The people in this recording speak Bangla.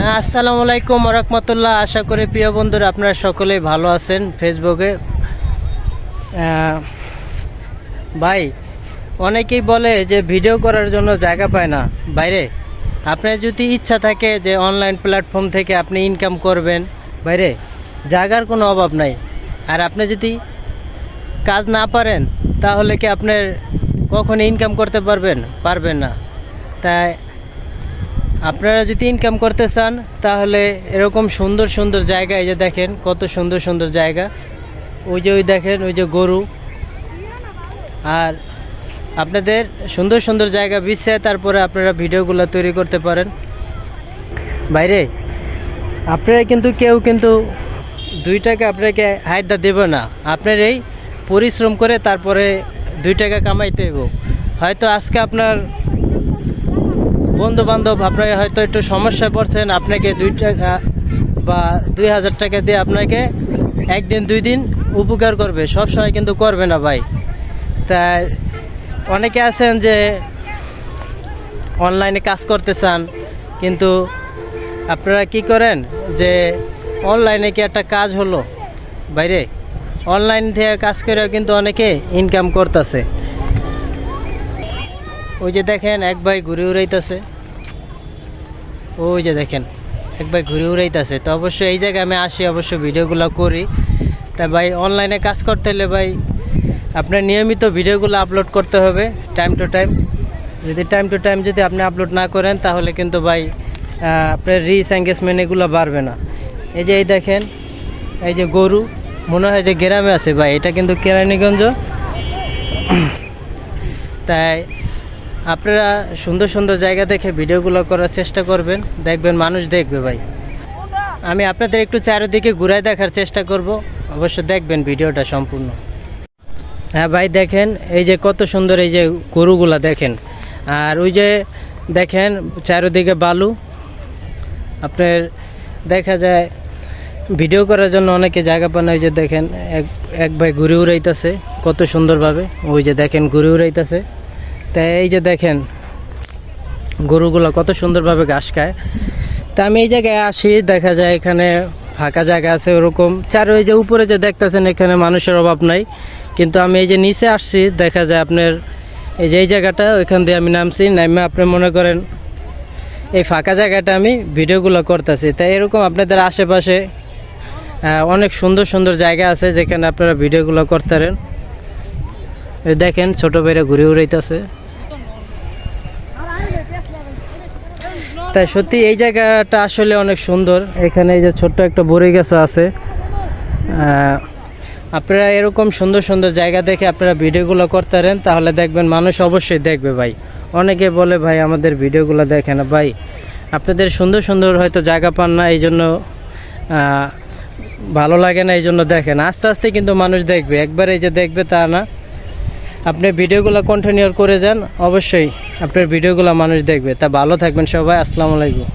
হ্যাঁ আসসালামু আলাইকুম রহমতুল্লাহ। আশা করি প্রিয় বন্ধুরা আপনারা সকলেই ভালো আছেন ফেসবুকে ভাই, অনেকেই বলে যে ভিডিও করার জন্য জায়গা পায় না। বাইরে, আপনার যদি ইচ্ছা থাকে যে অনলাইন প্ল্যাটফর্ম থেকে আপনি ইনকাম করবেন, বাইরে, জায়গার কোনো অভাব নাই। আর আপনি যদি কাজ না পারেন, তাহলে কি আপনার কখনো ইনকাম করতে পারবেন? পারবেন না। তাই আপনারা যদি ইনকাম করতে চান, তাহলে এরকম সুন্দর সুন্দর জায়গা, এই যে দেখেন, কত সুন্দর সুন্দর জায়গা। ওই যে ওই দেখেন, ওই যে গরু। আর আপনাদের সুন্দর সুন্দর জায়গা বিছে, তারপরে আপনারা ভিডিওগুলো তৈরি করতে পারেন। বাইরে আপনারা কিন্তু কেউ কিন্তু দুই টাকা আপনাকে হায়দা দেবে না। আপনার এই পরিশ্রম করে তারপরে দুই টাকা কামাইতে হইব। হয়তো আজকে আপনার বন্ধু বান্ধব আপনার হয়তো একটু সমস্যায় পড়ছেন, আপনাকে দুই টাকা বা দুই হাজার টাকা দিয়ে আপনাকে একদিন, দুই দিন উপকার করবে। সব সময় কিন্তু করবে না ভাই। তাই অনেকে আছেন যে অনলাইনে কাজ করতে চান, কিন্তু আপনারা কি করেন যে অনলাইনে কি একটা কাজ হলো? বাইরে অনলাইন থেকে কাজ করেও কিন্তু অনেকে ইনকাম করতেছে। ওই যে দেখেন, এক ভাই ঘুরে উড়াইতেছে ওই যে দেখেন এক ভাই ঘুরে উড়াইতেছে। তো অবশ্যই এই জায়গায় আমি আসি, অবশ্য ভিডিওগুলো করি। তা ভাই অনলাইনে কাজ করতে হলে ভাই, আপনার নিয়মিত ভিডিওগুলো আপলোড করতে হবে টাইম টু টাইম যদি টাইম টু টাইম যদি আপনি আপলোড না করেন, তাহলে কিন্তু ভাই আপনার রিচ এঙ্গেজমেন্ট এগুলো বাড়বে না। এই যে এই দেখেন, এই যে গরু, মনে হয় যে গ্রামে আছে ভাই, এটা কিন্তু কেরানীগঞ্জ। তাই আপনারা সুন্দর সুন্দর জায়গা দেখে ভিডিওগুলো করার চেষ্টা করবেন। দেখবেন মানুষ দেখবে ভাই। আমি আপনাদের একটু চারিদিকে ঘুরায় দেখার চেষ্টা করব। অবশ্য দেখবেন ভিডিওটা সম্পূর্ণ। হ্যাঁ ভাই, দেখেন, এই যে কত সুন্দর এই যে গরুগুলা দেখেন। আর ওই যে দেখেন, চারিদিকে বালু। আপনার দেখা যায়, ভিডিও করার জন্য অনেকে জায়গা পান ওই যে দেখেন, এক এক ভাই ঘুরে উড়াইতেছে কত সুন্দরভাবে। ওই যে দেখেন, ঘুরে উড়াইতেছে। তাই এই যে দেখেন, গরুগুলো কত সুন্দরভাবে ঘাস খায়। তা আমি এই জায়গায় আসি, দেখা যায় এখানে ফাঁকা জায়গা আছে ওরকম। চার ওই যে উপরে যে দেখতেছেন, এখানে মানুষের অভাব নাই। কিন্তু আমি এই যে নিচে আসছি, দেখা যায় আপনার এই যে এই জায়গাটা, ওইখান দিয়ে আমি নামছি, নামে আপনি মনে করেন এই ফাঁকা জায়গাটা আমি ভিডিওগুলো করতেছি। তাই এরকম আপনাদের আশেপাশে অনেক সুন্দর সুন্দর জায়গা আছে যেখানে আপনারা ভিডিওগুলো করতে পারেন। দেখেন, ছোট ভাইরা ঘুরে উড়াইতেছে। তাই সত্যি এই জায়গাটা আসলে অনেক সুন্দর। এখানে এই যে ছোট্ট একটা বড়ি গাছ আছে। আপনারা এরকম সুন্দর সুন্দর জায়গা দেখে আপনারা ভিডিওগুলো করতে পারেন, তাহলে দেখবেন মানুষ অবশ্যই দেখবে ভাই। অনেকে বলে, ভাই, আমাদের ভিডিওগুলো দেখে না। ভাই, আপনাদের সুন্দর সুন্দর হয়তো জায়গা পান না, এই জন্য ভালো লাগে না, এই জন্য দেখেন আস্তে আস্তে কিন্তু মানুষ দেখবে। একবার এই যে দেখবে তা না। আপনি ভিডিওগুলো কন্টিনিউ করে যান, অবশ্যই আপনার ভিডিওগুলো মানুষ দেখবে। তা ভালো থাকবেন সবাই আসসালামু আলাইকুম।